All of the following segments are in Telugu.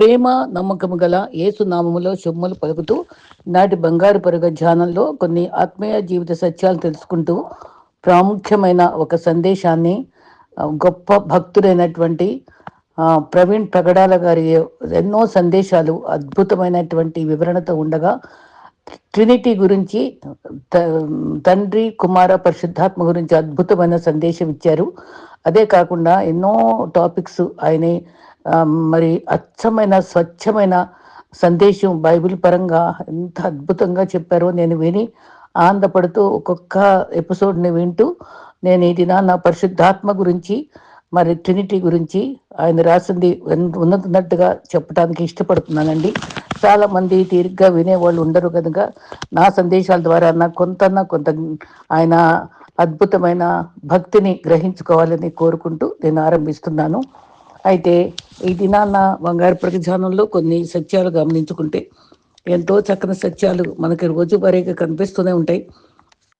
ప్రేమ నమ్మకము గల యేసు నామములో శుభములు పలుకుతూ నాటి బంగారు పరుగ ధ్యానంలో కొన్ని ఆత్మీయ జీవిత సత్యాలు తెలుసుకుంటూ ప్రాముఖ్యమైన ఒక సందేశాన్ని గొప్ప భక్తుడైనటువంటి ప్రవీణ్ ప్రగడాల గారి ఎన్నో సందేశాలు అద్భుతమైనటువంటి వివరణతో ఉండగా ట్రినిటీ గురించి త- తండ్రి కుమార పరిశుద్ధాత్మ గురించి అద్భుతమైన సందేశం ఇచ్చారు. అదే కాకుండా ఎన్నో టాపిక్స్ ఆయనే మరి అచ్చమైన స్వచ్ఛమైన సందేశం బైబిల్ పరంగా ఎంత అద్భుతంగా చెప్పారో నేను విని ఆనందపడుతూ ఒక్కొక్క ఎపిసోడ్ని వింటూ నేను ఈ దిన నా పరిశుద్ధాత్మ గురించి మరి ట్రినిటీ గురించి ఆయన రాసింది ఉన్నతున్నట్టుగా ఉన్నట్టుగా చెప్పడానికి ఇష్టపడుతున్నానండి. చాలా మంది తీరిగ్గా వినేవాళ్ళు ఉండరు కనుక నా సందేశాల ద్వారా నా కొంత కొంత ఆయన అద్భుతమైన భక్తిని గ్రహించుకోవాలని కోరుకుంటూ నేను ఆరంభిస్తున్నాను. అయితే ఈ దినాన్న బంగారు ప్రతిధ్యానంలో కొన్ని సత్యాలు గమనించుకుంటే ఎంతో చక్కని సత్యాలు మనకి రోజువారీగా కనిపిస్తూనే ఉంటాయి.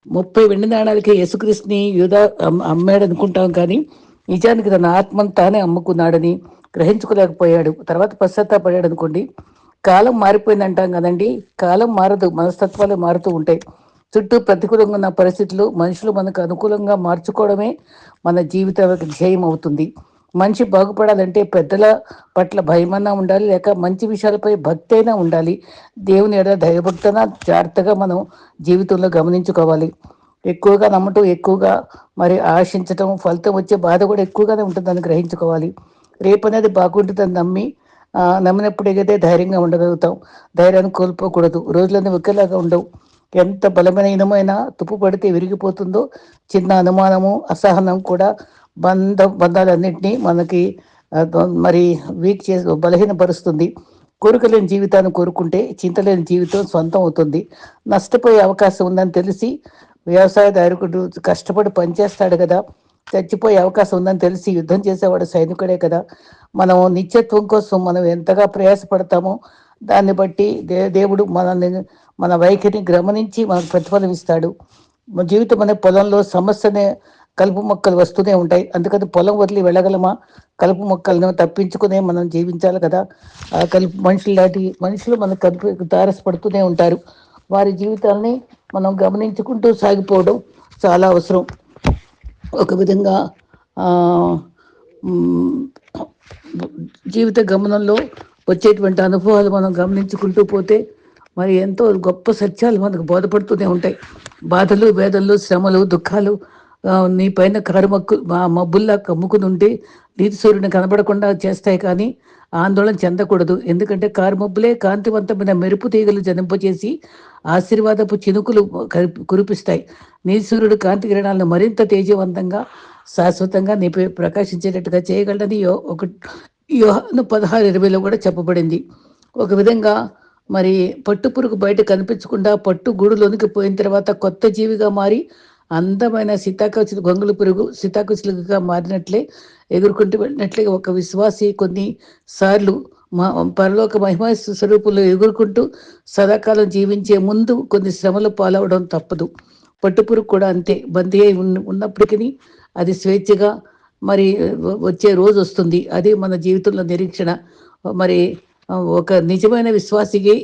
ముప్పై వెండి నాణాలకి యేసుక్రీస్తుని యూదా అమ్మాడు అనుకుంటాం కానీ నిజానికి తన ఆత్మను తానే అమ్ముకున్నాడని గ్రహించుకోలేకపోయాడు. తర్వాత పశ్చాత్తాపడాడు అనుకోండి. కాలం మారిపోయింది అంటాం కదండి. కాలం మారదు మనస్తత్వాలు మారుతూ ఉంటాయి. చుట్టూ ప్రతికూలంగా ఉన్న పరిస్థితులు మనుషులు మనకు అనుకూలంగా మార్చుకోవడమే మన జీవితానికి ధ్యేయం అవుతుంది. మనిషి బాగుపడాలంటే పెద్దల పట్ల భయమన్నా ఉండాలి లేక మంచి విషయాలపై భక్తి అయినా ఉండాలి. దేవుని ఎడ దైవభక్తన జాగ్రత్తగా మనం జీవితంలో గమనించుకోవాలి. ఎక్కువగా నమ్మటం ఎక్కువగా మరి ఆశించటం ఫలితం వచ్చే బాధ కూడా ఎక్కువగానే ఉంటుందని గ్రహించుకోవాలి. రేపు అనేది బాగుంటుందని నమ్మి నమ్మినప్పుడు ఏదైతే ధైర్యంగా ఉండగలుగుతాం ధైర్యాన్ని కోల్పోకూడదు. రోజులన్నీ ఒకేలాగా ఉండవు. ఎంత బలమైన ఇనమైనా తుప్పు పడితే విరిగిపోతుందో చిన్న అనుమానము అసహనం కూడా బంధ బంధాలన్నింటినీ మనకి మరి వీక్ చేసి బలహీనపరుస్తుంది. కోరికలేని జీవితాన్ని కోరుకుంటే చింతలేని జీవితం సొంతం అవుతుంది. నష్టపోయే అవకాశం ఉందని తెలిసి వ్యవసాయదారుకుడు కష్టపడి పనిచేస్తాడు కదా. చచ్చిపోయే అవకాశం ఉందని తెలిసి యుద్ధం చేసేవాడు సైనికుడే కదా. మనం నిత్యత్వం కోసం మనం ఎంతగా ప్రయాసపడతామో దాన్ని బట్టి దే దేవుడు మనల్ని మన వైఖరిని గమనించి మనకు ప్రతిఫలం ఇస్తాడు. జీవితం అనే పొలంలో సమస్యనే కలుపు మొక్కలు వస్తూనే ఉంటాయి. అందుకని పొలం వదిలి వెళ్ళగలమా? కలుపు మొక్కలను తప్పించుకునే మనం జీవించాలి కదా. ఆ కలుపు మనుషులు దాటి మనుషులు మన కలుపు తారసపడుతూనే ఉంటారు. వారి జీవితాల్ని మనం గమనించుకుంటూ సాగిపోవడం చాలా అవసరం. ఒక విధంగా జీవిత గమనంలో వచ్చేటువంటి అనుభవాలు మనం గమనించుకుంటూ పోతే మరి ఎంతో గొప్ప సత్యాలు మనకు బోధపడుతూనే ఉంటాయి. బాధలు వేదనలు శ్రమలు దుఃఖాలు నీ పైన కరుమక్కు మబ్బుల్లా కమ్ముకుని ఉంటే నీతి సూర్యుని కనబడకుండా చేస్తాయి కానీ ఆందోళన చెందకూడదు. ఎందుకంటే కారుమబ్బులే కాంతివంతమైన మెరుపు తీగలు జనింపచేసి ఆశీర్వాదపు చినుకులు కురిపిస్తాయి. నీతి సూర్యుడు కాంతి కిరణాలను మరింత తేజవంతంగా శాశ్వతంగా నీపై ప్రకాశించేటట్టుగా చేయగలడని యో ఒక యోహాను పదహారు ఇరవైలో కూడా చెప్పబడింది. ఒక విధంగా మరి పట్టు పురుగు బయట కనిపించకుండా పట్టు గూడులోనికి పోయిన తర్వాత కొత్త జీవిగా మారి అందమైన సీతాకోచిలు గొంగులు పురుగు సీతాకోచిలుగా మారినట్లే ఎగురుకుంటూ వెళ్ళినట్లే ఒక విశ్వాసి కొన్ని సార్లు మా పరలోక మహిమ స్వరూపులు ఎగురుకుంటూ సదాకాలం జీవించే ముందు కొన్ని శ్రమలు పాలవడం తప్పదు. పట్టుపురుగు కూడా అంతే. బందీ అయి ఉన్నప్పటికీ అది స్వేచ్ఛగా మరి వచ్చే రోజు వస్తుంది. అది మన జీవితంలో నిరీక్షణ. మరి ఒక నిజమైన విశ్వాసికి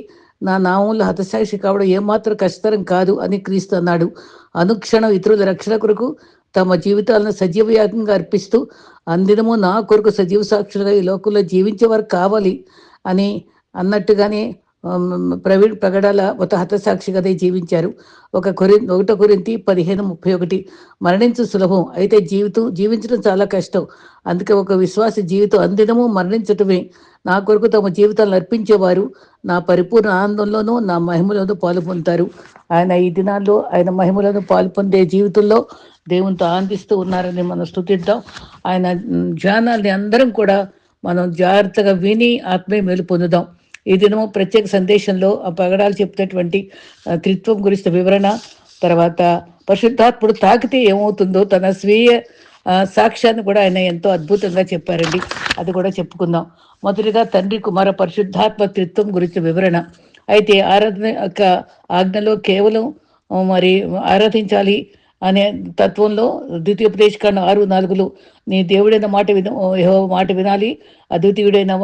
నా నామంలో హతసాక్షి కావడం ఏమాత్రం కష్టతరం కాదు అని క్రీస్తు అన్నాడు. అనుక్షణం ఇతరుల రక్షణ కొరకు తమ జీవితాలను సజీవయాగంగా అర్పిస్తూ అందినము నా కొరకు సజీవ సాక్షులుగా ఈ లోకంలో జీవించేవారు కావాలి అని అన్నట్టుగానే ప్రవీణ్ ప్రగడాల ఒక హతసాక్షిగానే జీవించారు. ఒక కొరి ఒకటో కొరింతి పదిహేను ముప్పై ఒకటి. మరణించు సులభం. అయితే జీవితం జీవించడం చాలా కష్టం. అందుకే ఒక విశ్వాస జీవితం అందినము మరణించటమే. నా కొరకు తమ జీవితాలను అర్పించేవారు. నా పరిపూర్ణ ఆనందంలోనూ నా మహిమలోనూ పాలు పొందుతారు ఆయన ఈ దినాల్లో ఆయన మహిమలను పాలు పొందే జీవితంలో దేవునితో ఆనందిస్తూ ఉన్నారని మనం స్థుతిద్దాం. ఆయన ధ్యానాన్ని అందరం కూడా మనం జాగ్రత్తగా విని ఆత్మీయ మేలు పొందుదాం. ఈ దినము ప్రత్యేక సందేశంలో ఆ పగడాలు చెప్తున్నటువంటి త్రిత్వం గురించిన వివరణ తర్వాత పరిశుద్ధాత్ముడు తాకితే ఏమవుతుందో తన స్వీయ సాక్ష్యాన్ని కూడా ఆయన ఎంతో అద్భుతంగా చెప్పారండి. అది కూడా చెప్పుకుందాం. మొదటిగా తండ్రి కుమార పరిశుద్ధాత్మ త్రిత్వం గురించి వివరణ. అయితే ఆరాధన యొక్క ఆజ్ఞలో కేవలం మరి ఆరాధించాలి అనే తత్వంలో ద్వితీయోపదేశకాండ ఆరు నాలుగులో నీ దేవుడైన మాట విన మాట వినాలి. అద్వితీయుడైన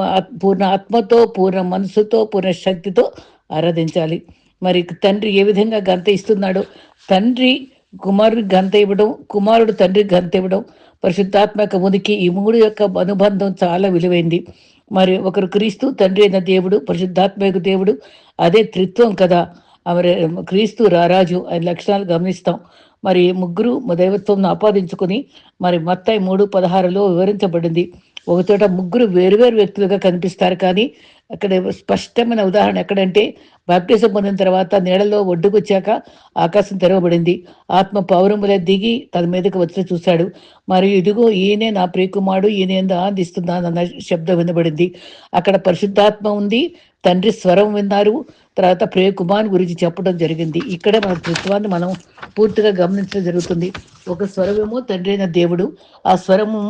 పూర్ణ ఆత్మతో పూర్ణ మనసుతో పూర్ణ శక్తితో ఆరాధించాలి. మరి తండ్రి ఏ విధంగా గంత ఇస్తున్నాడో తండ్రి కుమారుడికి గంత ఇవ్వడం కుమారుడు తండ్రికి గంత ఇవ్వడం పరిశుద్ధాత్మ యొక్క ఉనికి ఈ మూడు యొక్క అనుబంధం చాలా విలువైంది. మరి ఒకరు క్రీస్తు తండ్రి అయిన దేవుడు పరిశుద్ధాత్మ యొక్క దేవుడు అదే త్రిత్వం కదా. మరి క్రీస్తు రారాజు ఆయన లక్షణాలు గమనిస్తాం. మరి ముగ్గురు దైవత్వం ఆపాదించుకుని మరి మత్తాయి మూడు పదహారులో వివరించబడింది. ఒకచోట ముగ్గురు వేరువేరు వ్యక్తులుగా కనిపిస్తారు. కానీ అక్కడ స్పష్టమైన ఉదాహరణ ఎక్కడంటే బాప్టిజం పొందిన తర్వాత నీడలో ఒడ్డుకొచ్చాక ఆకాశం తెరవబడింది. ఆత్మ పౌరములే దిగి తన మీదకి వచ్చి చూశాడు. మరియు ఇదిగో ఈయనే నా ప్రియకుమారుడు ఈయన ఏందో ఆనందిస్తున్నాను అన్న శబ్దం వినబడింది. అక్కడ పరిశుద్ధాత్మ ఉంది తండ్రి స్వరం విన్నారు. తర్వాత ప్రియ కుమార్ గురించి చెప్పడం జరిగింది. ఇక్కడ మన తృత్వాన్ని మనం పూర్తిగా గమనించడం జరుగుతుంది. ఒక స్వరమేమో తండ్రి అయిన దేవుడు ఆ స్వరము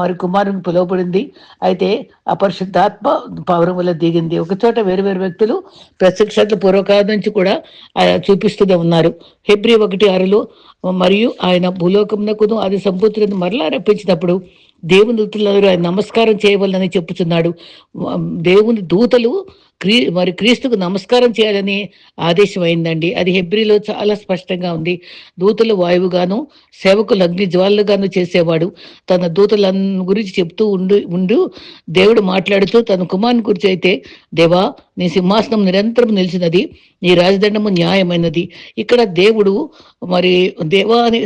మరి కుమారుని పిలువబడింది. అయితే అపరిశుద్ధాత్మ పౌరం వల్ల దిగింది. ఒక చోట వేరు వేరు వ్యక్తులు ప్రత్యక్షతల పూర్వకాలం నుంచి కూడా ఆయన చూపిస్తూనే ఉన్నారు. హెబ్రి ఒకటి ఆరులో మరియు ఆయన భూలోకమునకును అది సంపూర్తిని మరలా రప్పించినప్పుడు దేవుని దూతలందరూ ఆయన నమస్కారం చేయవలనని చెప్పుచున్నాడు. దేవుని దూతలు క్రీ మరి క్రీస్తుకు నమస్కారం చేయాలని ఆదేశం అయిందండి అది హెబ్రిలో చాలా స్పష్టంగా ఉంది. దూతలు వాయువుగాను సేవకులు అగ్ని జ్వాలలుగాను చేసేవాడు. తన దూతల గురించి చెప్తూ ఉండు ఉండు దేవుడు మాట్లాడుతూ తన కుమారుని గురించి అయితే దేవా నీ సింహాసనం నిరంతరం నిలిచినది నీ రాజదండము న్యాయమైనది. ఇక్కడ దేవుడు మరి దేవా అని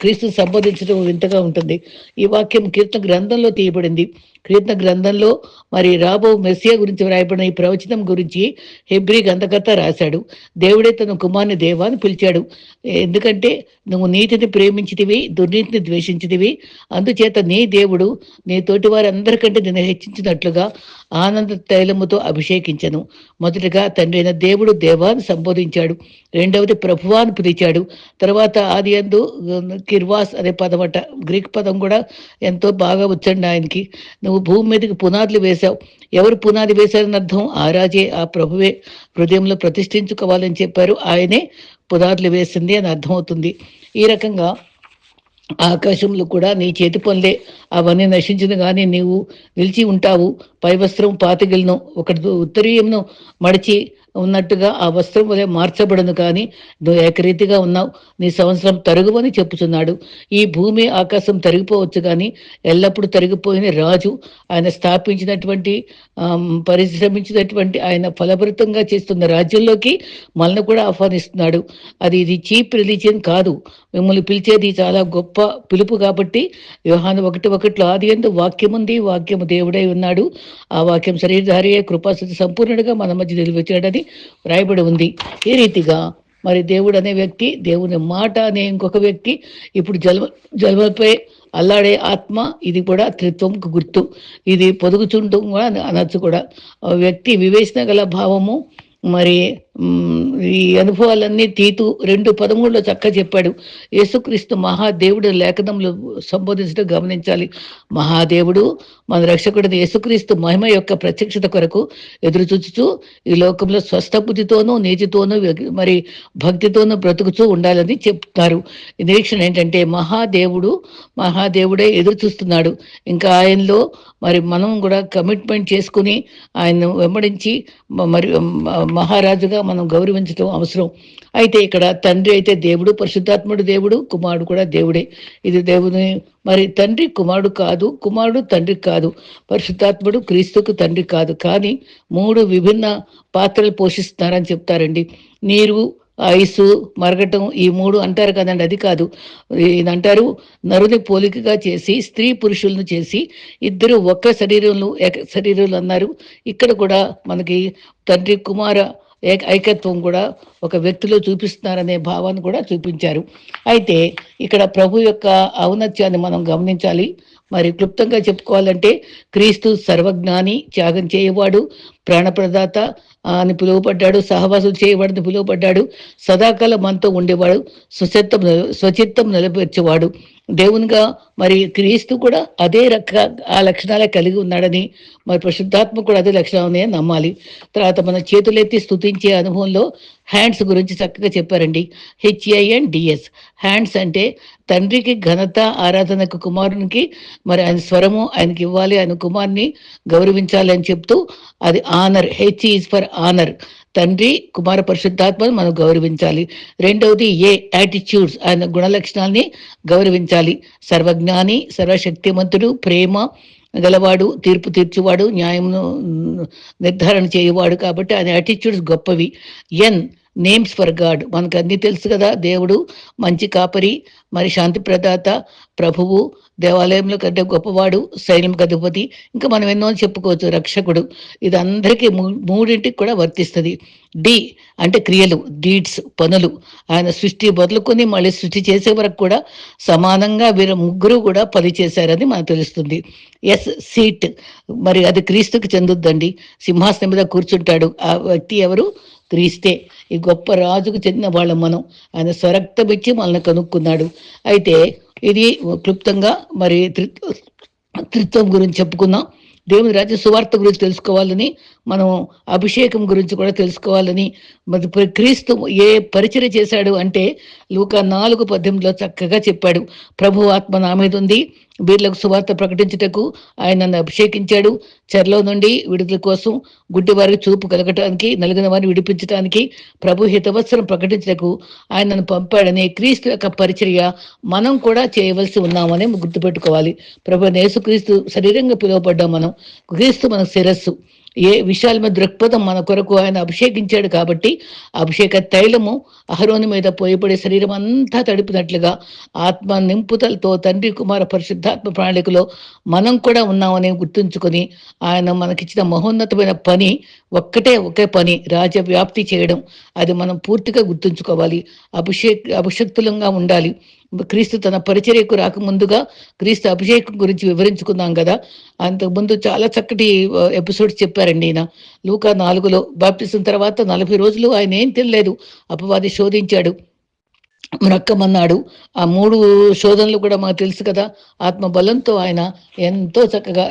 క్రీస్తు సంబోధించడం వింతగా ఉంటుంది. ఈ వాక్యం కీర్తన గ్రంథంలో తీయబడింది. కీర్తన గ్రంథంలో మరి రాబో మెస్సియా గురించి వ్రాయబడిన ఈ ప్రవచనం గురించి హెబ్రి గంధకర్త రాశాడు. దేవుడే తన కుమారుని దేవా అని పిలిచాడు. ఎందుకంటే నువ్వు నీతిని ప్రేమించితివి దుర్నీతిని ద్వేషించితివి. అందుచేత నీ దేవుడు నీ తోటి వారందరికంటే నిన్ను హెచ్చించినట్లుగా ఆనంద తైలముతో అభిషేకించను. మొదటగా తండ్రి అయిన దేవుడు దేవాన్ని సంబోధించాడు. రెండవది ప్రభువాను పిలిచాడు. తర్వాత ఆది అందు కిర్వాస్ అనే పదం అట గ్రీక్ పదం కూడా ఎంతో బాగా వచ్చండి ఆయనకి. నువ్వు భూమి మీదకి పునాదులు వేశావు. ఎవరు పునాది వేశారని అర్థం? ఆ రాజే ఆ ప్రభువే. హృదయంలో ప్రతిష్ఠించుకోవాలని చెప్పారు. ఆయనే పునాదులు వేసింది అని అర్థమవుతుంది. ఈ రకంగా ఆకాశంలో కూడా నీ చేతి పనులే. అవన్నీ నశించిన కానీ నీవు నిలిచి ఉంటావు. పై వస్త్రం ఒకటి ఉత్తరీయంను మడిచి ఉన్నట్టుగా ఆ వస్త్రం వలె మార్చబడను కానీ నువ్వు ఏకరీతిగా ఉన్నావు. నీ సంవత్సరం తరుగువని చెప్పుచున్నాడు. ఈ భూమి ఆకాశం తరిగిపోవచ్చు కానీ ఎల్లప్పుడూ తరిగిపోయిన రాజు ఆయన స్థాపించినటువంటి పరిశ్రమించినటువంటి ఆయన ఫలభరితంగా చేస్తున్న రాజ్యంలోకి మనల్ని కూడా ఆహ్వానిస్తున్నాడు. అది ఇది చీప్ రిలీజియన్ కాదు. మిమ్మల్ని పిలిచేది చాలా గొప్ప పిలుపు కాబట్టి యోహాను ఒకటి ఒకటిలో ఆది ఎందు వాక్యం ఉంది వాక్యము దేవుడై ఉన్నాడు. ఆ వాక్యం శరీరధారి కృపాసతి సంపూర్ణుడిగా మన మధ్య నిలిచాడని వ్రాయబడి ఉంది. ఈ రీతిగా మరి దేవుడు అనే వ్యక్తి దేవుని మాట అనే ఇంకొక వ్యక్తి ఇప్పుడు జల్మ జన్మపై అల్లాడే ఆత్మ ఇది కూడా త్రిత్వంకు గుర్తు. ఇది పొదుగుచుంటూ కూడా అనొచ్చు కూడా. వ్యక్తి వివేచన గల భావము మరి ఈ అనుభవాలన్నీ తీతు రెండు పదమూడులో చక్క చెప్పాడు. యేసుక్రీస్తు మహాదేవుడు లేఖనంలో సంబోధించడం గమనించాలి. మహాదేవుడు మన రక్షకుడిని యేసుక్రీస్తు మహిమ యొక్క ప్రత్యక్షత కొరకు ఎదురుచూచుచూ ఈ లోకంలో స్వస్థ బుద్ధితోనూ నీతితోనూ మరి భక్తితోనూ బ్రతుకుతూ ఉండాలని చెప్తారు. ఈ నిరీక్షణ ఏంటంటే మహాదేవుడు మహాదేవుడే ఎదురు చూస్తున్నాడు ఇంకా ఆయనలో మరి మనం కూడా కమిట్మెంట్ చేసుకుని ఆయన వెంబడించి మరి మహారాజుగా మనం గౌరవించడం అవసరం. అయితే ఇక్కడ తండ్రి అయితే దేవుడు పరిశుద్ధాత్ముడు దేవుడు కుమారుడు కూడా దేవుడే. ఇది దేవుని మరి తండ్రి కుమారుడు కాదు కుమారుడు తండ్రి కాదు. పరిశుద్ధాత్ముడు క్రీస్తుకు తండ్రి కాదు. కానీ మూడు విభిన్న పాత్రలు పోషిస్తున్నారని చెప్తారండి. నీరు ఐసు మరగటం ఈ మూడు అంటారు కదండి. అది కాదు. ఈయన అంటారు నరుని పోలికగా చేసి స్త్రీ పురుషులను చేసి ఇద్దరు ఒక్క శరీరంలో శరీరంలో అన్నారు. ఇక్కడ కూడా మనకి తండ్రి కుమార ఏక ఐకత్వం కూడా ఒక వ్యక్తిలో చూపిస్తున్నారనే భావాన్ని కూడా చూపించారు. అయితే ఇక్కడ ప్రభు యొక్క ఔన్నత్యాన్ని మనం గమనించాలి. మరి క్లుప్తంగా చెప్పుకోవాలంటే క్రీస్తు సర్వజ్ఞాని త్యాగం చేయవాడు ప్రాణప్రదాత అని పిలువబడ్డాడు సహవాసం చేయవాడని పిలువబడ్డాడు సదాకాలం మనతో ఉండేవాడు స్వచిత్తం స్వచిత్తం నిలబెచ్చేవాడు దేవునిగా మరి క్రీస్తు కూడా అదే రక ఆ లక్షణాలే కలిగి ఉన్నాడని మరి పరిశుద్ధాత్మ కూడా అదే లక్షణాలనే నమ్మాలి. తర్వాత మన చేతులెత్తి స్థుతించే అనుభవంలో హ్యాండ్స్ గురించి చక్కగా చెప్పారండి. హెచ్ఐఎన్ డిఎస్ హ్యాండ్స్ అంటే తండ్రికి ఘనత ఆరాధనకు కుమారునికి మరి ఆయన స్వరము ఆయనకి ఇవ్వాలి ఆయన కుమారుని గౌరవించాలి అని చెప్తూ అది honour. H is for honour. తండ్రి కుమార పరిశుద్ధాత్మను మనం గౌరవించాలి. రెండవది ఏ యాటిట్యూడ్స్ ఆయన గుణ లక్షణాలని గౌరవించాలి. సర్వజ్ఞాని సర్వశక్తిమంతుడు ప్రేమ గలవాడు తీర్పు తీర్చువాడు న్యాయమును నిర్ధారణ చేయవాడు కాబట్టి ఆయన యాటిట్యూడ్స్ గొప్పవి. ఎన్ నేమ్స్ ఫర్ గాడ్ మనకు అన్ని తెలుసు కదా. దేవుడు మంచి కాపరి మరి శాంతి ప్రదాత ప్రభువు దేవాలయంలో కంటే గొప్పవాడు సైన్యం అధిపతి ఇంకా మనం ఎన్నో చెప్పుకోవచ్చు రక్షకుడు. ఇది అందరికీ మూడింటికి కూడా వర్తిస్తుంది. డి అంటే క్రియలు డీడ్స్ పనులు. ఆయన సృష్టి బదులుకొని మళ్ళీ సృష్టి చేసే వరకు కూడా సమానంగా వీరు ముగ్గురు కూడా పనిచేశారని మనకు తెలుస్తుంది. ఎస్ సీట్. మరి అది క్రీస్తుకి చెందుద్దండి. సింహాసనం మీద కూర్చుంటాడు. ఆ వ్యక్తి ఎవరు? క్రీస్తే. ఈ గొప్ప రాజుకు చెందిన వాళ్ళం మనం. ఆయన స్వరక్తం ఇచ్చి మనల్ని కనుక్కున్నాడు. అయితే ఇది క్లుప్తంగా మరి త్రిత్వం గురించి చెప్పుకుందాం. దేవుని రాజ్య సువార్త గురించి తెలుసుకోవాలని మనం అభిషేకం గురించి కూడా తెలుసుకోవాలని మరి క్రీస్తు ఏ పరిచయం చేశాడు అంటే లూక నాలుగు పద్దెనిమిదిలో చక్కగా చెప్పాడు. ప్రభు ఆత్మ నా మీద ఉంది వీళ్ళకు సువార్త ప్రకటించుటకు ఆయన నన్ను అభిషేకించాడు. చెరలో నుండి విడుదల కోసం గుడ్డి వారికి చూపు కలగటానికి నలుగిన వారిని విడిపించడానికి ప్రభు హితవత్సరం ప్రకటించటకు ఆయన నన్ను పంపాడని క్రీస్తు యొక్క పరిచర్య మనం కూడా చేయవలసి ఉన్నామని గుర్తుపెట్టుకోవాలి. ప్రభు నేసుక్రీస్తు శరీరంగా పిలువబడ్డాం మనం క్రీస్తు మన శిరస్సు. ఏ విషయాల మీద దృక్పథం మన కొరకు ఆయన అభిషేకించాడు కాబట్టి అభిషేక తైలము అహరోని మీద పోయబడే శరీరం అంతా తడిపినట్లుగా ఆత్మ నింపుతలతో తండ్రి కుమార పరిశుద్ధాత్మ ప్రణాళికలో మనం కూడా ఉన్నామని గుర్తుంచుకొని ఆయన మనకిచ్చిన మహోన్నతమైన పని ఒక్కటే ఒకే పని రాజవ్యాప్తి చేయడం. అది మనం పూర్తిగా గుర్తుంచుకోవాలి. అభిషేక్ అభిషక్తులంగా ఉండాలి. క్రీస్తు తన పరిచర్యకు రాకముందుగా క్రీస్తు అభిషేకం గురించి వివరించుకున్నాం కదా. అంతకుముందు చాలా చక్కటి ఎపిసోడ్స్ చెప్పారండి ఈయన. లూకా నాలుగులో బాప్తిసిన తర్వాత నలభై రోజులు ఆయన ఏం తెలియలేదు అపవాది శోధించాడు. మ్రక్కమన్నాడు ఆ మూడు శోధనలు కూడా మాకు తెలుసు కదా. ఆత్మ బలంతో ఆయన ఎంతో చక్కగా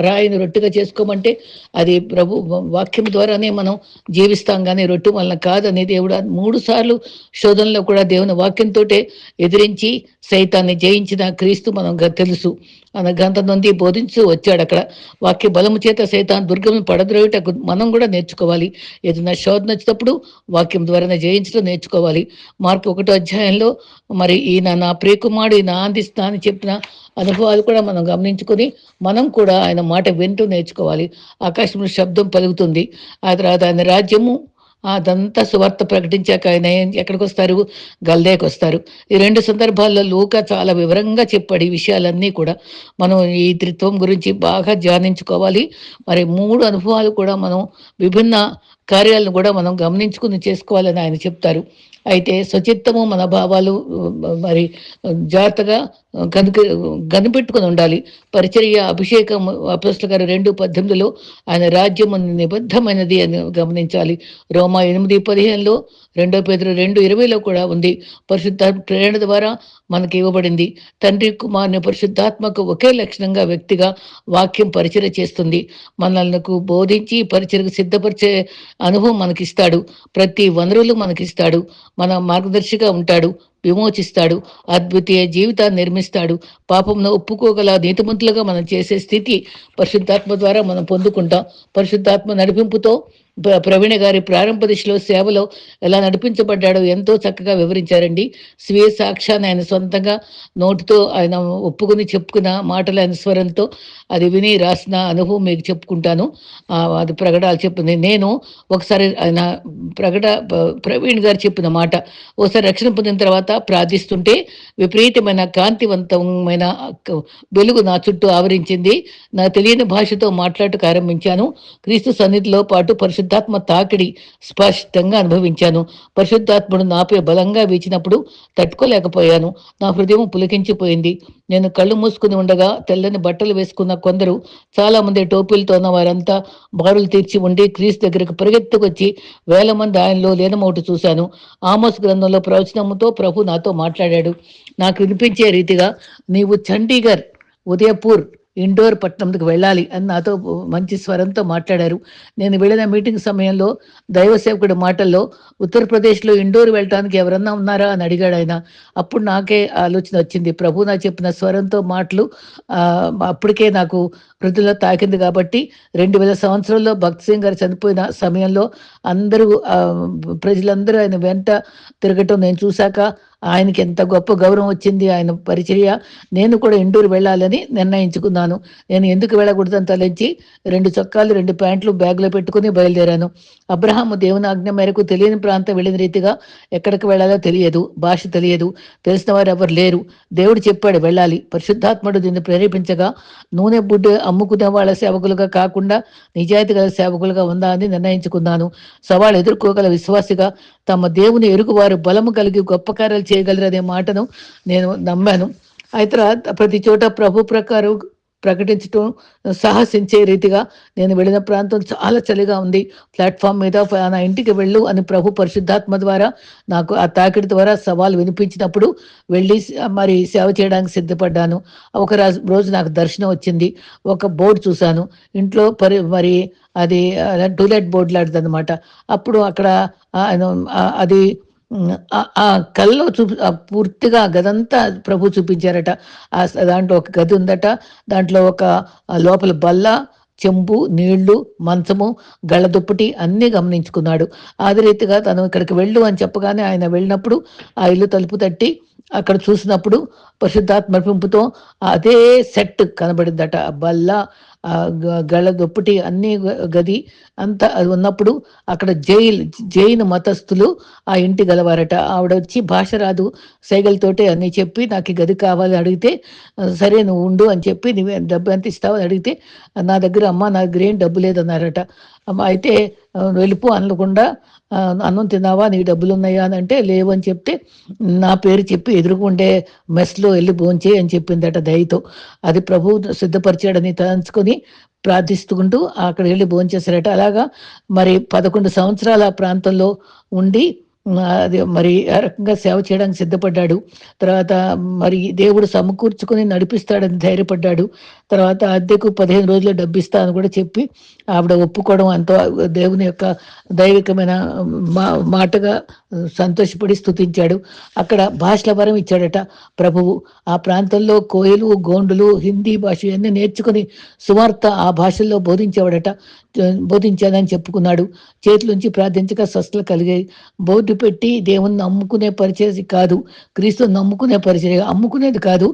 రాయిని రొట్టుగా చేసుకోమంటే అది ప్రభు వాక్యం ద్వారానే మనం జీవిస్తాం కానీ రొట్టు వలన కాదని దేవుడు మూడు సార్లు శోధనలో కూడా దేవుని వాక్యంతో ఎదిరించి సైతాన్ని జయించిన క్రీస్తు మనం తెలుసు. అన్న గంత నుండి బోధించు వచ్చాడు అక్కడ. వాక్య బలము చేత సైతాన్ దుర్గమును పడద్రోయటకు మనం కూడా నేర్చుకోవాలి. ఏదైనా శోధన వచ్చినప్పుడు వాక్యం ద్వారానే జయించడం నేర్చుకోవాలి. మార్పు ఒకటో అధ్యాయంలో మరి ఈయన నా ప్రియకుమారుడు ఈయన ఆందిస్తా అని చెప్పిన అనుభవాలు కూడా మనం గమనించుకొని మనం కూడా ఆయన మాట వింటూ నేర్చుకోవాలి. ఆకాశంలో శబ్దం పలుకుతుంది. ఆ తర్వాత ఆయన రాజ్యము అదంతా సువార్త ప్రకటించాక ఆయన ఎక్కడికి వస్తారు గల్దేకి వస్తారు ఈ రెండు సందర్భాల్లో లూక చాలా వివరంగా చెప్పాడు ఈ విషయాలన్నీ కూడా. మనం ఈ త్రిత్వం గురించి బాగా ధ్యానించుకోవాలి. మరి మూడు అనుభవాలు కూడా మనం విభిన్న కార్యాలను కూడా మనం గమనించుకుని చేసుకోవాలని ఆయన చెప్తారు. అయితే స్వచిత్తము మన భావాలు మరి జాగ్రత్తగా కనుక కనిపెట్టుకుని ఉండాలి. పరిచర్య అభిషేకం అపస్ల గారు రెండు పద్దెనిమిదిలో ఆయన రాజ్యం నిబద్ధమైనది అని గమనించాలి. రోమా ఎనిమిది పదిహేనులో రెండో పేదలు రెండు ఇరవైలో కూడా ఉంది. పరిశుద్ధ ప్రేరణ ద్వారా మనకి ఇవ్వబడింది. తండ్రి కుమార్ని పరిశుద్ధాత్మకు ఒకే లక్షణంగా వ్యక్తిగా వాక్యం పరిచయ చేస్తుంది. మనల్ని బోధించి పరిచయకు సిద్ధపరిచే అనుభవం మనకిస్తాడు. ప్రతి వనరులు మనకిస్తాడు. మన మార్గదర్శిగా ఉంటాడు. విమోచిస్తాడు అద్వితీయ జీవితాన్ని నిర్మిస్తాడు. పాపంను ఒప్పుకోగల నీతిమంతులుగా మనం చేసే స్థితి పరిశుద్ధాత్మ ద్వారా మనం పొందుకుంటాం. పరిశుద్ధాత్మ నడిపింపుతో ప్రవీణ గారి ప్రారంభ దిశలో సేవలో ఎలా నడిపించబడ్డాడో ఎంతో చక్కగా వివరించారండి. స్వీయ సాక్ష్యాన్ని ఆయన సొంతంగా నోటితో ఆయన ఒప్పుకుని చెప్పుకున్న మాటల ఆయన స్వరంతో అది విని రాసిన అనుభవం మీకు చెప్పుకుంటాను. అది ప్రకటాలు చెప్పింది నేను ఒకసారి ఆయన ప్రకట ప్రవీణ్ గారు చెప్పిన మాట ఒకసారి రక్షణ పొందిన తర్వాత ప్రార్థిస్తుంటే విపరీతమైన కాంతివంతమైన వెలుగు నా చుట్టూ ఆవరించింది. నా తెలియని భాషతో మాట్లాడటం ఆరంభించాను. క్రీస్తు సన్నిధిలో పాటు పరిశుద్ధ పరిశుద్ధాత్మ తాకిడి స్పష్టంగా అనుభవించాను. పరిశుద్ధాత్ముడు నాపై బలంగా వీచినప్పుడు తట్టుకోలేకపోయాను. నా హృదయం పులికించిపోయింది. నేను కళ్ళు మూసుకుని ఉండగా తెల్లని బట్టలు వేసుకున్న కొందరు చాలా మంది టోపీలతో ఉన్న వారంతా బారులు తీర్చి ఉండి క్రీస్ దగ్గరకు పరిగెత్తుకొచ్చి వేల మంది ఆయనలో లేనమోటు చూశాను. ఆమోస్ గ్రంథంలో ప్రవచనముతో ప్రభు నాతో మాట్లాడాడు. నాకు వినిపించే రీతిగా నీవు చండీగర్ ఉదయపూర్ ఇండోర్ పట్టణంకి వెళ్ళాలి అని నాతో మంచి స్వరంతో మాట్లాడారు. నేను వెళ్ళిన మీటింగ్ సమయంలో దైవ సేవకుడి మాటల్లో ఉత్తరప్రదేశ్లో ఇండోర్ వెళ్ళటానికి ఎవరన్నా ఉన్నారా? అని అడిగాడు ఆయన. అప్పుడు నాకే ఆలోచన వచ్చింది. ప్రభు నా చెప్పిన స్వరంతో మాటలు అప్పటికే నాకు హృదయలో తాకింది కాబట్టి రెండు వేల సంవత్సరంలో భక్త్ సింగ్ గారు చనిపోయిన సమయంలో అందరూ ప్రజలందరూ ఆయన వెంట తిరగటం నేను చూశాక ఆయనకి ఎంత గొప్ప గౌరవం వచ్చింది ఆయన పరిచర్య. నేను కూడా ఇండూరు వెళ్ళాలని నిర్ణయించుకున్నాను. నేను ఎందుకు వెళ్ళకూడదని తలంచి రెండు చొక్కాలు రెండు ప్యాంట్లు బ్యాగ్లో పెట్టుకుని బయలుదేరాను. అబ్రహాము దేవుని ఆజ్ఞ మేరకు తెలియని ప్రాంతం వెళ్ళిన రీతిగా ఎక్కడికి వెళ్ళాలో తెలియదు భాష తెలియదు తెలిసిన వారు ఎవరు లేరు. దేవుడు చెప్పాడు వెళ్ళాలి. పరిశుద్ధాత్ముడు దీన్ని ప్రేరేపించగా నూనె బుడ్డు అమ్ముకునే వాళ్ళ సేవకులుగా కాకుండా నిజాయితీ గల సేవకులుగా ఉందా అని నిర్ణయించుకున్నాను. సవాళ్ళు ఎదుర్కోగల విశ్వాసిగా తమ దేవుని ఎరుగువారు బలము కలిగి గొప్ప కార్యాలు చేయగలరనే మాటను నేను నమ్మాను. అయితే ప్రతి చోట ప్రభు ప్రకారం ప్రకటించటం సాహసించే రీతిగా నేను వెళ్ళిన ప్రాంతం చాలా చలిగా ఉంది. ప్లాట్ఫామ్ మీద నా ఇంటికి వెళ్ళు అని ప్రభు పరిశుద్ధాత్మ ద్వారా నాకు ఆ తాకిడి ద్వారా సవాల్ వినిపించినప్పుడు వెళ్ళి మరి సేవ చేయడానికి సిద్ధపడ్డాను. ఒక రోజు నాకు దర్శనం వచ్చింది. ఒక బోర్డు చూశాను. ఇంట్లో పరి మరి అది టూలెట్ బోర్డు లాంటిది అనమాట అప్పుడు అక్కడ అది ఆ కల్లో చూ పూర్తిగా గదంతా ప్రభు చూపించారట. ఆ దాంట్లో ఒక గది ఉందట. దాంట్లో ఒక లోపల బల్ల చెంబు నీళ్ళు మంచము గళ్ళ దుప్పటి అన్నీ గమనించుకున్నాడు. అదే రీతిగా తను ఇక్కడికి వెళ్ళు అని చెప్పగానే ఆయన వెళ్ళినప్పుడు ఆ ఇల్లు తలుపు తట్టి అక్కడ చూసినప్పుడు పరిశుద్ధాత్మ పెంపుతో అదే సెట్ కనబడిందట. బల్ల గళ దొప్పటి అన్ని గది అంతా అది ఉన్నప్పుడు అక్కడ జైల్ జైన్ మతస్థులు ఆ ఇంటి గలవారట. ఆవిడ వచ్చి భాష రాదు సైగలతోటే అన్ని చెప్పి నాకు గది కావాలి అడిగితే సరే నువ్వు ఉండు అని చెప్పి నువ్వు డబ్బు ఎంత ఇస్తావు? అని అడిగితే నా దగ్గర అమ్మ నా దగ్గర ఏం డబ్బు లేదన్నారట. అయితే వెళ్ళిపో అనకుండా అన్నం తిన్నావా? నీకు డబ్బులు ఉన్నాయా అని అంటే లేవని చెప్తే నా పేరు చెప్పి ఎదురుకుండే మెస్లో వెళ్ళి భోంచే అని చెప్పిందట దయతో. అది ప్రభు సిద్ధపరిచాడని తలంచుకొని ప్రార్థిస్తుంటూ అక్కడ వెళ్ళి భోంచేశారట అలాగా మరి పదకొండు సంవత్సరాల ప్రాంతంలో ఉండి అది మరి ఆ రకంగా సేవ చేయడానికి సిద్ధపడ్డాడు. తర్వాత మరి దేవుడు సమకూర్చుకొని నడిపిస్తాడని ధైర్యపడ్డాడు. తర్వాత అద్దెకు పదిహేను రోజులు డబ్బిస్తాను కూడా చెప్పి ఆవిడ ఒప్పుకోవడం ఎంతో దేవుని యొక్క దైవికమైన మా మాటగా సంతోషపడి స్థుతించాడు అక్కడ భాషల వరం ఇచ్చాడట ప్రభువు ఆ ప్రాంతంలో కోయలు గోండులు హిందీ భాష ఇవన్నీ నేర్చుకుని సువార్త ఆ భాషల్లో బోధించేవాడట బోధించానని చెప్పుకున్నాడు. చేతులుంచి ప్రార్థించక స్వస్థలు కలిగాయి. బోర్డు పెట్టి దేవుణ్ణి నమ్ముకునే పరిచయం కాదు. క్రీస్తు నమ్ముకునే పరిచర్యగా అమ్ముకునేది కాదు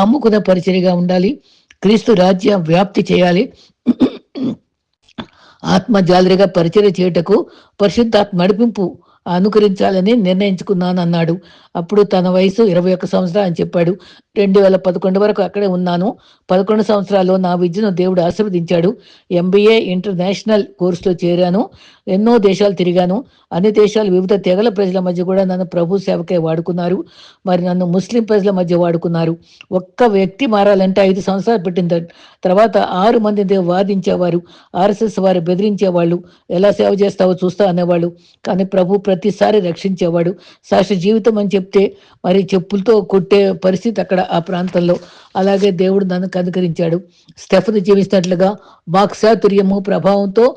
నమ్ముకునే పరిచర్యగా ఉండాలి. క్రీస్తు రాజ్యం వ్యాప్తి చేయాలి. ఆత్మ జాలరిగా పరిచయం చేయుటకు పరిశుద్ధాత్మ నడిపింపు అనుకరించాలని నిర్ణయించుకున్నాను అన్నాడు అప్పుడు తన వయసు ఇరవై ఒక్క సంవత్సరాలు అని చెప్పాడు. రెండు వేల పదకొండు వరకు అక్కడే ఉన్నాను. పదకొండు సంవత్సరాల్లో నా విద్యను దేవుడు ఆశీర్వదించాడు. ఎంబీఏ ఇంటర్నేషనల్ కోర్సులో చేరాను. ఎన్నో దేశాలు తిరిగాను. అన్ని దేశాలు వివిధ తెగల ప్రజల మధ్య కూడా నన్ను ప్రభు సేవకే వాడుకున్నారు. మరి నన్ను ముస్లిం ప్రజల మధ్య వాడుకున్నారు. ఒక్క వ్యక్తి మారాలంటే ఐదు సంవత్సరాలు పెట్టిన తర్వాత ఆరు మంది వాదించేవారు. ఆర్ఎస్ఎస్ వారు బెదిరించేవాళ్ళు. ఎలా సేవ చేస్తావో చూస్తా అనేవాళ్ళు. కానీ ప్రభు ప్రతిసారి రక్షించేవాడు. శాశ్వత జీవితం అని చెప్తే మరి చెప్పులతో కొట్టే పరిస్థితి అక్కడ ఆ ప్రాంతంలో. అలాగే దేవుడు నన్ను కనుకరించాడు. స్టెఫ్ని జీవిస్తున్నట్లుగా వాక్సాతుర్యము ప్రభావంతో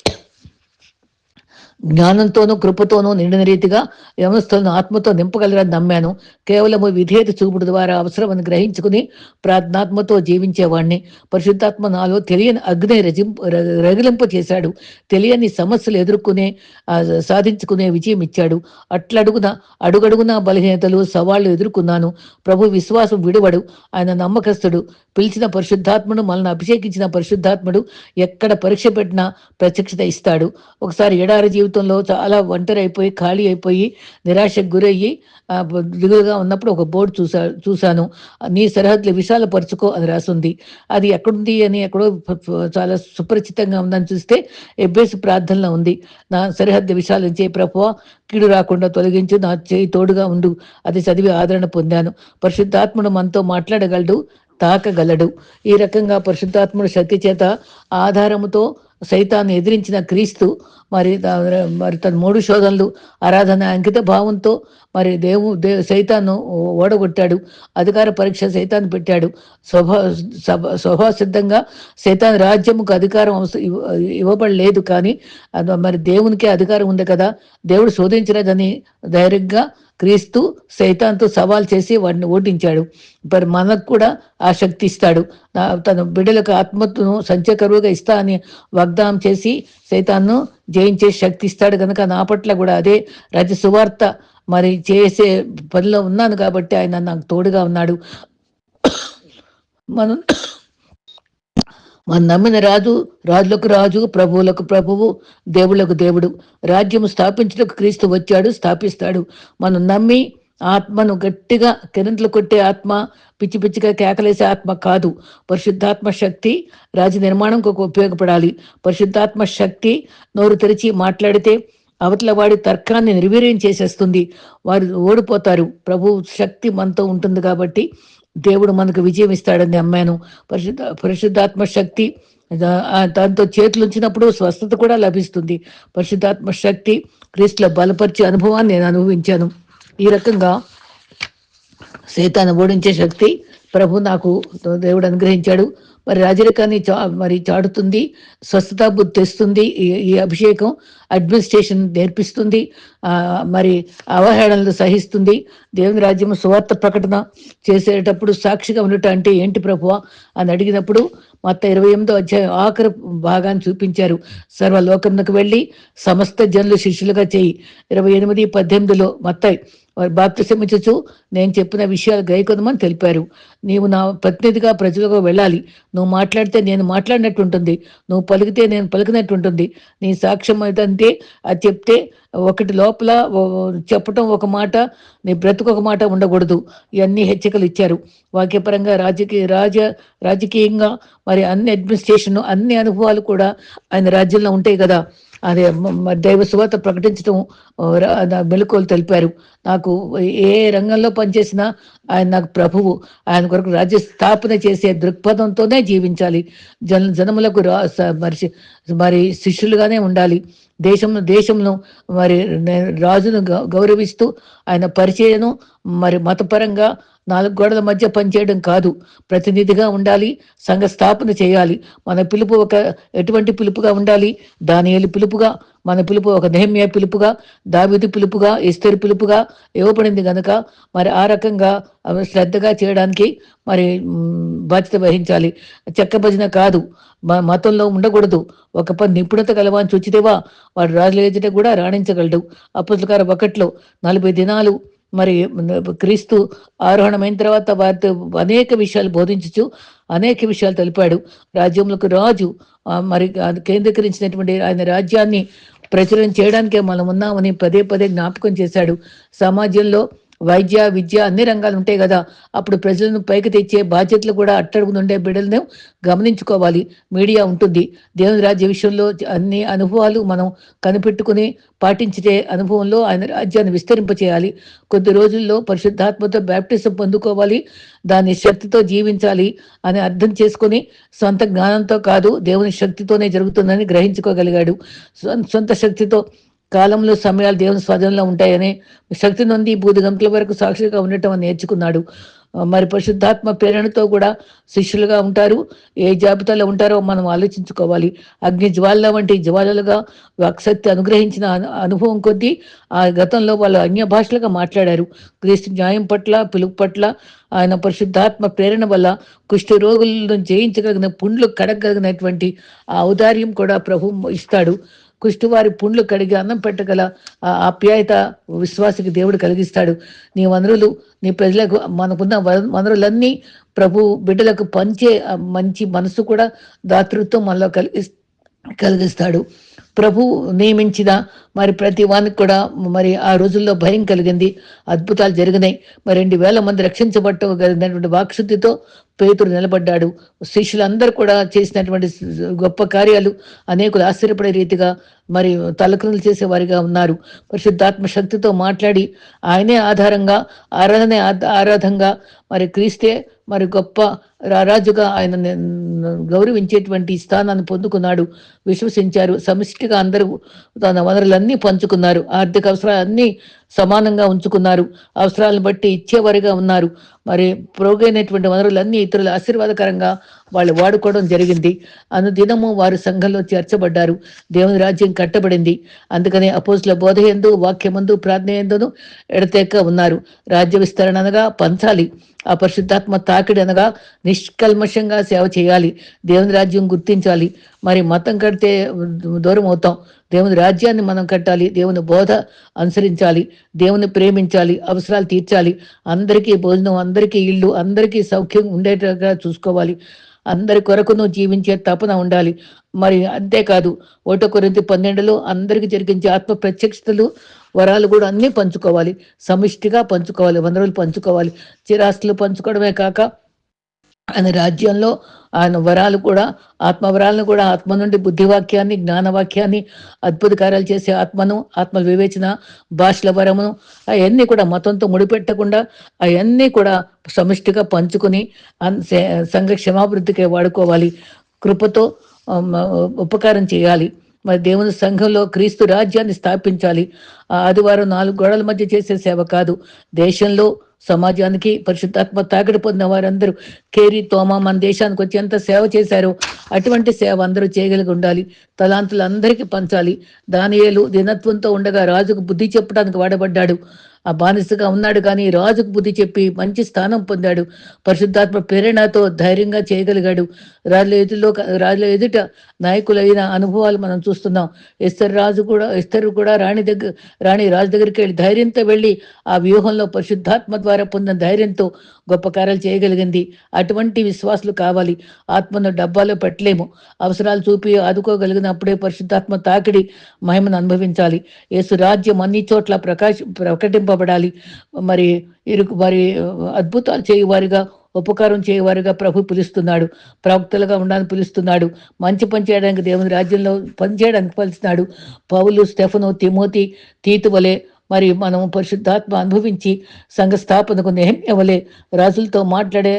జ్ఞానంతోనూ కృపతోనూ నిండిన రీతిగా యమస్తులను ఆత్మతో నింపగలరని నమ్మాను. కేవలము విధేయత చూపుడు ద్వారా అవసరమని గ్రహించుకుని ప్రార్థనాత్మతో జీవించేవాడిని పరిశుద్ధాత్మ నాలో తెలియని అగ్ని రజింపు రగిలింప చేశాడు. తెలియని సమస్యలు ఎదుర్కొనే సాధించుకునే విజయం ఇచ్చాడు. అట్లడుగున అడుగడుగున బలహీనతలు సవాళ్ళు ఎదుర్కొన్నాను. ప్రభు విశ్వాసం విడువడు. ఆయన నమ్మకస్తుడు. పిలిచిన పరిశుద్ధాత్మను మనల్ని అభిషేకించిన పరిశుద్ధాత్ముడు ఎక్కడ పరీక్ష పెట్టినా ప్రత్యక్షత ఇస్తాడు. ఒకసారి ఎడారి జీవితం జీవితంలో చాలా ఒంటరి అయిపోయి ఖాళీ అయిపోయి నిరాశకు గురయ్యి దిగులుగా ఉన్నప్పుడు ఒక బోర్డు చూసా చూశాను. నీ సరిహద్దులు విశాలపరుచుకో అని రాసుంది. అది ఎక్కడుంది అని ఎక్కడో చాలా సుపరిచితంగా ఉందని చూస్తే ఎబ్బేసి ప్రార్థనలో ఉంది. నా సరిహద్దు విశాలం చేయి ప్రభువా కీడు రాకుండా తొలగించు నా చేయి తోడుగా ఉండు. అది చదివి ఆదరణ పొందాను. పరిశుద్ధాత్ముడు మనతో మాట్లాడగలడు తాకగలడు. ఈ రకంగా పరిశుద్ధాత్ముడు శక్తి చేత ఆధారముతో సైతాన్ని ఎదిరించిన క్రీస్తు మరి మరి తన మూడు శోధనలు ఆరాధన అంకిత భావంతో మరి దేవు దే సైతాన్ను ఓడగొట్టాడు అధికార పరీక్ష సైతాన్ని పెట్టాడు. స్వభా సభ స్వభాసిద్ధంగా సైతాన్ రాజ్యముకు అధికారం ఇవ్వబడలేదు కానీ మరి దేవునికి అధికారం ఉంది కదా దేవుడు శోధించలేదని ధైర్యంగా క్రీస్తు సైతాన్తో సవాల్ చేసి వాడిని ఓటించాడు మరి మనకు కూడా ఆ శక్తి ఇస్తాడు. తన బిడ్డలకు ఆత్మత్వను సంచకరువుగా ఇస్తా అని వాగ్దానం చేసి సైతాన్ను జయించే శక్తి ఇస్తాడు. కనుక నా పట్ల కూడా అదే రజ సువార్త మరి చేసే పనిలో ఉన్నాను కాబట్టి ఆయన నాకు తోడుగా ఉన్నాడు. మనం మన నమ్మిన రాజు రాజులకు రాజు ప్రభువులకు ప్రభువు దేవుళ్ళకు దేవుడు. రాజ్యము స్థాపించడానికి క్రీస్తు వచ్చాడు స్థాపిస్తాడు. మనం నమ్మి ఆత్మను గట్టిగా కెరెంట్లు కొట్టే ఆత్మ పిచ్చి పిచ్చిగా కేకలేసే ఆత్మ కాదు. పరిశుద్ధాత్మ శక్తి రాజ్య నిర్మాణంకు ఉపయోగపడాలి. పరిశుద్ధాత్మ శక్తి నోరు తెరిచి మాట్లాడితే అవతల వాడి తర్కాన్ని నిర్వీర్యం చేసేస్తుంది. వారు ఓడిపోతారు. ప్రభు శక్తి మనతో ఉంటుంది కాబట్టి దేవుడు మనకు విజయం ఇస్తాడని నమ్మాను పరిశుద్ధ పరిశుద్ధాత్మ శక్తి దాంతో చేతులు ఉంచినప్పుడు స్వస్థత కూడా లభిస్తుంది. పరిశుద్ధాత్మ శక్తి క్రీస్తులో బలపరిచే అనుభవాన్ని నేను అనుభవించాను. ఈ రకంగా సైతాన్ని ఓడించే శక్తి ప్రభు నాకు దేవుడు అనుగ్రహించాడు. మరి రాజరికాన్ని చా మరి చాటుతుంది స్వస్థత బుద్ధి తెస్తుంది ఈ ఈ అభిషేకం అడ్మినిస్ట్రేషన్ నేర్పిస్తుంది మరి అవహేళనలు సహిస్తుంది దేవుని రాజ్యం సువార్త ప్రకటన చేసేటప్పుడు సాక్షిగా ఉండటం అంటే ఏంటి ప్రభువ అని అడిగినప్పుడు మొత్తం ఇరవై ఎనిమిదో అధ్యాయం ఆఖరి భాగాన్ని చూపించారు. సర్వలోకంలోకి వెళ్ళి సమస్త జనులు శిష్యులుగా చేయి. ఇరవై ఎనిమిది పద్దెనిమిదిలో మొత్తం వారు బాప్తిసమించచ్చు. నేను చెప్పిన విషయాలు గైకొనమని తెలిపారు. నీవు నా ప్రతినిధిగా ప్రజలకు వెళ్ళాలి. నువ్వు మాట్లాడితే నేను మాట్లాడినట్టు ఉంటుంది నువ్వు పలికితే నేను పలికినట్టు ఉంటుంది నీ సాక్ష్యం ఏంటంటే అది చెప్తే ఒకటి లోపల చెప్పటం ఒక మాట నీ బ్రతుకు ఒక మాట ఉండకూడదు. ఇవన్నీ హెచ్చరికలు ఇచ్చారు. వాక్యపరంగా రాజకీయ రాజ రాజకీయంగా మరి అన్ని అడ్మినిస్ట్రేషన్ అన్ని అనుభవాలు కూడా ఆయన రాజ్యంలో ఉంటాయి కదా. అదే మ- మ- దైవ సువార్త ప్రకటించడం మెలకువలు తెలిపారు. నాకు ఏ రంగంలో పనిచేసినా ఆయన నాకు ప్రభువు. ఆయన కొరకు రాజ్య స్థాపన చేసే దృక్పథంతోనే జీవించాలి. జన జనములకు రా మరి మరి శిష్యులుగానే ఉండాలి. దేశం దేశంలో మరి రాజును గౌ- గౌరవిస్తూ ఆయన పరిచయను మరి మతపరంగా నాలుగు గోడల మధ్య పనిచేయడం కాదు. ప్రతినిధిగా ఉండాలి సంఘ స్థాపన చేయాలి. మన పిలుపు ఒక ఎటువంటి పిలుపుగా ఉండాలి? దానియలు పిలుపుగా మన పిలుపు ఒక నెహమ్య పిలుపుగా దావిది పిలుపుగా ఇస్తరి పిలుపుగా ఇవ్వబడింది గనుక మరి ఆ రకంగా శ్రద్ధగా చేయడానికి మరి బాధ్యత వహించాలి. చెక్క భజన కాదు. మ- మతంలో ఉండకూడదు. ఒక పని నిపుణత గలవాన్ని చూచితేవా వాడు రాజులు ఎదుట కూడా రాణించగలడు. అప్పులకార ఒకట్లో నలభై దినాలు మరి క్రీస్తు ఆరోహణమైన తర్వాత వారితో అనేక విషయాలు బోధించచ్చు అనేక విషయాలు తెలిపాడు. రాజ్యములకు రాజు మరి అది కేంద్రీకరించినటువంటి ఆయన రాజ్యాన్ని ప్రచురం చేయడానికే మనం ఉన్నామని పదే పదే జ్ఞాపకం చేశాడు. సమాజంలో వైద్య విద్య అన్ని రంగాలు ఉంటాయి కదా. అప్పుడు ప్రజలను పైకి తెచ్చే బాధ్యతలు కూడా అట్టడుగు ఉండే బిడ్డలను గమనించుకోవాలి. మీడియా ఉంటుంది. దేవుని రాజ్య విషయంలో అన్ని అనుభవాలు మనం కనిపెట్టుకుని పాటించే అనుభవంలో ఆయన రాజ్యాన్ని విస్తరింపచేయాలి. కొద్ది రోజుల్లో పరిశుద్ధాత్మతో బ్యాప్టిజం పొందుకోవాలి. దాని శక్తితో జీవించాలి అని అర్థం చేసుకొని సొంత జ్ఞానంతో కాదు దేవుని శక్తితోనే జరుగుతుందని గ్రహించుకోగలిగాడు. సొంత శక్తితో కాలంలో సమయాలు దేవుని స్వాధీనంలో ఉంటాయని శక్తి నుండి బూది గంటల వరకు సాక్షిగా ఉండటం అని నేర్చుకున్నాడు. మరి పరిశుద్ధాత్మ ప్రేరణతో కూడా శిష్యులుగా ఉంటారు. ఏ జాబితాలో ఉంటారో మనం ఆలోచించుకోవాలి. అగ్ని జ్వాల వంటి జ్వాలలుగా వాక్శక్తి అనుగ్రహించిన అనుభవం కొద్దీ ఆ గతంలో వాళ్ళు అన్య భాషలుగా మాట్లాడారు. క్రీస్తు న్యాయం పట్ల పిలుపు పట్ల ఆయన పరిశుద్ధాత్మ ప్రేరణ వల్ల కుష్ఠ రోగులను జయించగలిగిన పుండ్లు కడగలిగినటువంటి ఆ ఔదార్యం కూడా ప్రభు ఇస్తాడు. కుష్టివారి పుండ్లు కడిగి అన్నం పెట్టగల ఆ ఆప్యాయత విశ్వాసికి దేవుడు కలిగిస్తాడు. నీ వనరులు నీ ప్రజలకు మనకున్న వనరులన్నీ ప్రభు బిడ్డలకు పంచే మంచి మనసు కూడా దాతృత్వం మనలో కలిగి కలిగిస్తాడు. ప్రభు నియమించిన మరి ప్రతి వానికి కూడా మరి ఆ రోజుల్లో భయం కలిగింది. అద్భుతాలు జరిగినాయి. మరి రెండు వేల మంది రక్షించబట్టగలిగినటువంటి వాక్శుద్ధితో పేతుడు నిలబడ్డాడు. శిష్యులందరూ కూడా చేసినటువంటి గొప్ప కార్యాలు అనేకులు ఆశ్చర్యపడే రీతిగా మరి తలకనులు చేసేవారిగా ఉన్నారు. పరిశుద్ధాత్మ శక్తితో మాట్లాడి ఆయనే ఆధారంగా ఆరాధనే ఆరాధంగా మరి క్రీస్తే మరి గొప్ప రారాజుగా ఆయన గౌరవించేటువంటి స్థానాన్ని పొందుకున్నాడు. విశ్వసించారు. సమిష్టిగా అందరూ తన వనరులను అవసరాలన్నీ పంచుకున్నారు. ఆర్థిక అవసరాలన్నీ సమానంగా ఉంచుకున్నారు. అవసరాలను బట్టి ఇచ్చేవారిగా ఉన్నారు. మరి ప్రోగైనటువంటి వనరులన్నీ ఇతరుల ఆశీర్వాదకరంగా వాళ్ళు వాడుకోవడం జరిగింది. అనుదినము వారు సంఘంలో చేర్చబడ్డారు. దేవుని రాజ్యం కట్టబడింది. అందుకనే అపోజుల బోధ ఎందు వాక్యమందు ప్రార్థన ఎందును ఎడతెక్క ఉన్నారు. రాజ్య విస్తరణ అనగా పంచాలి. ఆ పరిశుద్ధాత్మ తాకిడి అనగా నిష్కల్మషంగా సేవ చేయాలి. దేవుని రాజ్యం గుర్తించాలి. మరి మతం కడితే దూరం అవుతాం దేవుని రాజ్యాన్ని మనం కట్టాలి. దేవుని బోధ అనుసరించాలి. దేవుని ప్రేమించాలి అవసరాలు తీర్చాలి. అందరికీ భోజనం అందరికీ ఇల్లు అందరికీ సౌఖ్యం ఉండేటట్టుగా చూసుకోవాలి. అందరి కొరకును జీవించే తపన ఉండాలి. మరి అంతేకాదు ఓట కొరింతి పన్నెండులో అందరికి జరిగించే ఆత్మ ప్రత్యక్షతలు వరాలు కూడా అన్నీ పంచుకోవాలి. సమిష్టిగా పంచుకోవాలి వనరులు పంచుకోవాలి. చిరాస్తులు పంచుకోవడమే కాక ఆయన రాజ్యంలో ఆయన వరాలు కూడా ఆత్మవరాలను కూడా ఆత్మ నుండి బుద్ధివాక్యాన్ని జ్ఞానవాక్యాన్ని అద్భుత కార్యాలు చేసే ఆత్మను ఆత్మ వివేచన భాషల వరమును అవన్నీ కూడా మతంతో ముడిపెట్టకుండా అవన్నీ కూడా సమిష్టిగా పంచుకుని సంఘ క్షమాభివృద్ధికే వాడుకోవాలి. కృపతో ఉపకారం చేయాలి. మరి దేవుని సంఘంలో క్రీస్తు రాజ్యాన్ని స్థాపించాలి. ఆదివారం నాలుగు గోడల మధ్య చేసే సేవ కాదు. దేశంలో సమాజానికి పరిశుద్ధాత్మ తాకిడి పొందిన వారందరూ కేరి తోమ మన దేశానికి వచ్చి ఎంత సేవ చేశారో అటువంటి సేవ అందరూ చేయగలిగి ఉండాలి. తలాంతులు అందరికీ పంచాలి. దానియేలు దినత్వంతో ఉండగా రాజుకు బుద్ధి చెప్పడానికి వాడబడ్డాడు. ఆ బానిసగా ఉన్నాడు కానీ రాజుకు బుద్ధి చెప్పి మంచి స్థానం పొందాడు. పరిశుద్ధాత్మ ప్రేరణతో ధైర్యంగా చేయగలిగాడు. రాజుల ఎదులో రాజుల ఎదుట నాయకులైన అనుభవాలు మనం చూస్తున్నాం. ఎస్తర్ రాజు కూడా ఎస్తరు కూడా రాణి దగ్గర రాణి రాజు దగ్గరికి వెళ్ళి ధైర్యంతో వెళ్ళి ఆ వ్యూహంలో పరిశుద్ధాత్మ ద్వారా పొందిన ధైర్యంతో గొప్ప కార్యాలు చేయగలిగింది. అటువంటి విశ్వాసులు కావాలి. ఆత్మను డబ్బాలో పెట్టలేము. అవసరాలు చూపి ఆదుకోగలిగినప్పుడే పరిశుద్ధాత్మ తాకిడి మహిమను అనుభవించాలి. యేసు రాజ్యం అన్ని చోట్ల ప్రకాశ ప్రకటింపబడాలి. మరి ఇరుకు మరి అద్భుతాలు చేయవారిగా ఉపకారం చేయవారుగా ప్రభు పిలుస్తున్నాడు. ప్రవక్తలుగా ఉండాలని పిలుస్తున్నాడు. మంచి పని చేయడానికి దేవుని రాజ్యంలో పనిచేయడానికి పిలుస్తున్నాడు. పౌలు స్టెఫను తిమోతి తీతువలే మరి మనం పరిశుద్ధాత్మ అనుభవించి సంఘ స్థాపనకు నెహమ్యవలే రాజులతో మాట్లాడే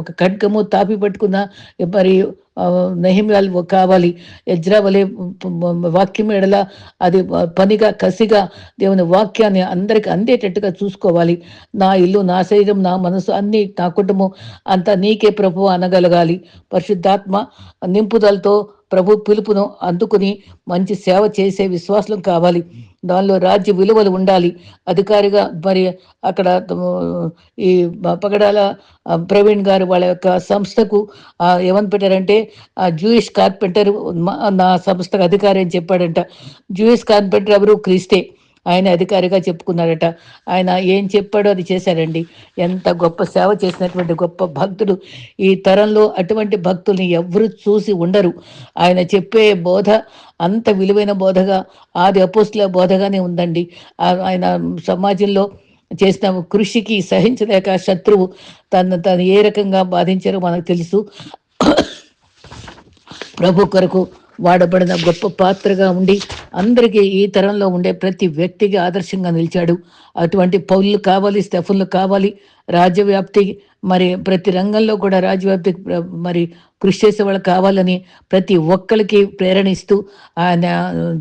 ఒక ఖడ్గము తాపి పట్టుకున్న మరి నెహిమ్యాలు కావాలి. ఎజ్రా వలె వాక్యం ఎడల అది పనిగా కసిగా దేవుని వాక్యాన్ని అందరికి అందేటట్టుగా చూసుకోవాలి. నా ఇల్లు నా శరీరం నా మనసు అన్ని నా కుటుంబం అంతా నీకే ప్రభు అనగలగాలి. పరిశుద్ధాత్మ నింపుదలతో ప్రభు పిలుపును అందుకుని మంచి సేవ చేసే విశ్వాసం కావాలి. దానిలో రాజ్య విలువలు ఉండాలి. అధికారిగా మరి అక్కడ ఈ పగడాల ప్రవీణ్ గారు వాళ్ళ యొక్క సంస్థకు ఏమని పెట్టారంటే ఆ జూయిష్ కార్పెంటర్ నా సంస్థకు అధికారి అని చెప్పాడంట. జూయిష్ కార్పెంటర్ ఎవరు? క్రీస్తే. ఆయన అధికారిగా చెప్పుకున్నారట ఆయన ఏం చెప్పాడో అది చేశారండి ఎంత గొప్ప సేవ చేసినటువంటి గొప్ప భక్తుడు. ఈ తరంలో అటువంటి భక్తుల్ని ఎవరు చూసి ఉండరు. ఆయన చెప్పే బోధ అంత విలువైన బోధగా ఆది అపోస్ల బోధగానే ఉందండి. ఆయన సమాజంలో చేసిన కృషికి సహించలేక శత్రువు తను తను ఏ రకంగా బాధించారో మనకు తెలుసు. ప్రభు కొరకు వాడబడిన గొప్ప పాత్రగా ఉండి అందరికీ ఈ తరంలో ఉండే ప్రతి వ్యక్తికి ఆదర్శంగా నిలిచాడు. అటువంటి పౌరులు కావాలి స్టెఫన్లు కావాలి రాజ్యవ్యాప్తి మరి ప్రతి రంగంలో కూడా రాజ్యవ్యాప్తి మరి కృషి చేసే వాళ్ళు కావాలని ప్రతి ఒక్కరికి ప్రేరణిస్తూ ఆయన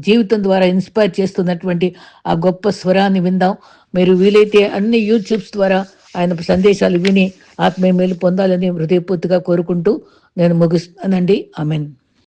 జీవితం ద్వారా ఇన్స్పైర్ చేస్తున్నటువంటి ఆ గొప్ప స్వరాన్ని విందాం. మీరు వీలైతే అన్ని యూట్యూబ్స్ ద్వారా ఆయన సందేశాలు విని ఆత్మీయ మేలు పొందాలని హృదయపూర్తిగా కోరుకుంటూ నేను ముగిస్తానండి ఆమెన్.